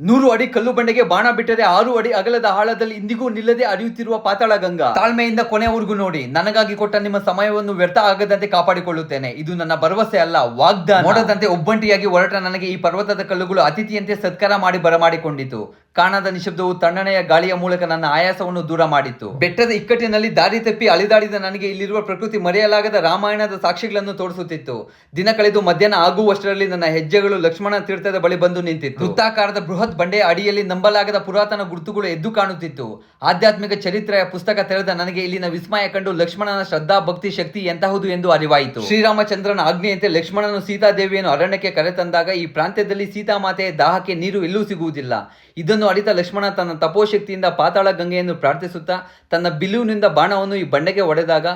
ನೂರು ಅಡಿ ಕಲ್ಲು ಬಂಡೆಗೆ ಬಾಣ ಬಿಟ್ಟರೆ ಆರು ಅಡಿ ಅಗಲದ ಆಳದಲ್ಲಿ ಇಂದಿಗೂ ನಿಲ್ಲದೆ ಅರಿಯುತ್ತಿರುವ ಪಾತಾಳ ಗಂಗಾ. ತಾಳ್ಮೆಯಿಂದ ಕೊನೆಯವರೆಗೂ ನೋಡಿ, ನನಗಾಗಿ ಕೊಟ್ಟ ನಿಮ್ಮ ಸಮಯವನ್ನು ವ್ಯರ್ಥ ಆಗದಂತೆ ಕಾಪಾಡಿಕೊಳ್ಳುತ್ತೇನೆ. ಇದು ನನ್ನ ಭರವಸೆ ಅಲ್ಲ, ವಾಗ್ದಾನ. ನೋಡದಂತೆ ಒಬ್ಬಂಟಿಯಾಗಿ ಹೊರಟ ನನಗೆ ಈ ಪರ್ವತದ ಕಲ್ಲುಗಳು ಅತಿಥಿಯಂತೆ ಸತ್ಕಾರ ಮಾಡಿ ಬರಮಾಡಿಕೊಂಡಿತು. ಕಾಣದ ನಿಶಬ್ದವು ತಣ್ಣನೆಯ ಗಾಳಿಯ ಮೂಲಕ ನನ್ನ ಆಯಾಸವನ್ನು ದೂರ ಮಾಡಿತ್ತು ಬೆಟ್ಟದ ಇಕ್ಕಟ್ಟಿನಲ್ಲಿ ದಾರಿ ತಪ್ಪಿ ಅಳಿದಾಡಿದ ನನಗೆ ಇಲ್ಲಿರುವ ಪ್ರಕೃತಿ ಮರೆಯಲಾಗದ ರಾಮಾಯಣದ ಸಾಕ್ಷಿಗಳನ್ನು ತೋರಿಸುತ್ತಿತ್ತು. ದಿನ ಕಳೆದು ಮಧ್ಯಾಹ್ನ ಆಗುವಷ್ಟರಲ್ಲಿ ನನ್ನ ಹೆಜ್ಜೆಗಳು ಲಕ್ಷ್ಮಣ ತೀರ್ಥದ ಬಳಿ ಬಂದು ನಿಂತಿತ್ತು. ವೃತ್ತಾಕಾರದ ಬೃಹತ್ ಬಂಡೆಯ ಅಡಿಯಲ್ಲಿ ನಂಬಲಾಗದ ಪುರಾತನ ಗುರುತುಗಳು ಎದ್ದು ಕಾಣುತ್ತಿತ್ತು. ಆಧ್ಯಾತ್ಮಿಕ ಚರಿತ್ರೆಯ ಪುಸ್ತಕ ತೆರೆದ ನನಗೆ ಇಲ್ಲಿನ ವಿಸ್ಮಯ ಕಂಡು ಲಕ್ಷ್ಮಣನ ಶ್ರದ್ಧಾ, ಭಕ್ತಿ, ಶಕ್ತಿ ಎಂತಹುದು ಎಂದು ಅರಿವಾಯಿತು. ಶ್ರೀರಾಮಚಂದ್ರನ ಆಜ್ಞೆಯಂತೆ ಲಕ್ಷ್ಮಣನು ಸೀತಾದೇವಿಯನ್ನು ಅರಣ್ಯಕ್ಕೆ ಕರೆತಂದಾಗ ಈ ಪ್ರಾಂತ್ಯದಲ್ಲಿ ಸೀತಾಮಾತೆಯ ದಾಹಕ್ಕೆ ನೀರು ಎಲ್ಲೂ ಸಿಗುವುದಿಲ್ಲ. ಇದನ್ನು ಅರಿತ ಲಕ್ಷ್ಮಣ ತನ್ನ ತಪೋಶಕ್ತಿಯಿಂದ ಪಾತಾಳ ಗಂಗೆಯನ್ನು ಪ್ರಾರ್ಥಿಸುತ್ತಾ ತನ್ನ ಬಿಲ್ಲುವಿನಿಂದ ಬಾಣವನ್ನು ಈ ಬಂಡೆಗೆ ಹೊಡೆದಾಗ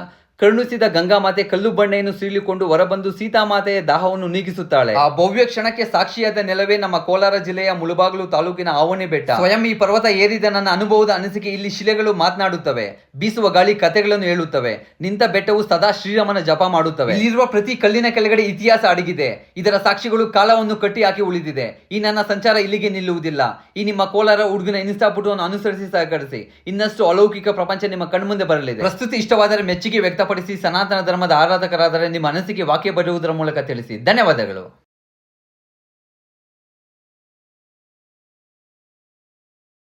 ಕರುಣಿಸಿದ ಗಂಗಾಮಾತೆ ಕಲ್ಲು ಬಂಡೆಯನ್ನು ಸೀಳಿಕೊಂಡು ಹೊರಬಂದು ಸೀತಾಮಾತೆಯ ದಾಹವನ್ನು ನೀಗಿಸುತ್ತಾಳೆ. ಆ ಭವ್ಯ ಕ್ಷಣಕ್ಕೆ ಸಾಕ್ಷಿಯಾದ ನೆಲವೇ ನಮ್ಮ ಕೋಲಾರ ಜಿಲ್ಲೆಯ ಮುಳುಬಾಗಿಲು ತಾಲೂಕಿನ ಆವಣಿ ಬೆಟ್ಟ. ಸ್ವಯಂ ಈ ಪರ್ವತ ಏರಿದ ನನ್ನ ಅನುಭವದ ಅನಿಸಿಕೆ ಇಲ್ಲಿ ಶಿಲೆಗಳು ಮಾತನಾಡುತ್ತವೆ. ಬೀಸುವ ಗಾಳಿ ಕಥೆಗಳನ್ನು ಹೇಳುತ್ತವೆ. ನಿಂತ ಬೆಟ್ಟವು ಸದಾ ಶ್ರೀರಾಮನ ಜಪ ಮಾಡುತ್ತವೆ. ಇಲ್ಲಿರುವ ಪ್ರತಿ ಕಲ್ಲಿನ ಕೆಳಗಡೆ ಇತಿಹಾಸ ಅಡಗಿದೆ. ಇದರ ಸಾಕ್ಷಿಗಳು ಕಾಲವನ್ನು ಕಟ್ಟಿ ಹಾಕಿ ಉಳಿದಿದೆ. ಈ ನನ್ನ ಸಂಚಾರ ಇಲ್ಲಿಗೆ ನಿಲ್ಲುವುದಿಲ್ಲ. ಈ ನಿಮ್ಮ ಕೋಲಾರ ಹುಡುಗಿನ ಇನ್ಸ್ಟಾ ಪುಟವನ್ನು ಅನುಸರಿಸಿ ಸಹಕರಿಸಿ. ಇನ್ನಷ್ಟು ಅಲೌಕಿಕ ಪ್ರಪಂಚ ನಿಮ್ಮ ಕಣ್ಮುಂದೆ ಬರಲಿದೆ. ಪ್ರಸ್ತುತಿ ಇಷ್ಟವಾದರೆ ಮೆಚ್ಚುಗೆ ವ್ಯಕ್ತಪಡಿಸಿ ಸನಾತನ ಧರ್ಮದ ಆರಾಧಕರಾದರೆ ನಿಮ್ಮ ಅನಿಸಿಕೆ ವಾಕ್ಯ ಬರೆಯುವುದರ ಮೂಲಕ ತಿಳಿಸಿ. ಧನ್ಯವಾದಗಳು.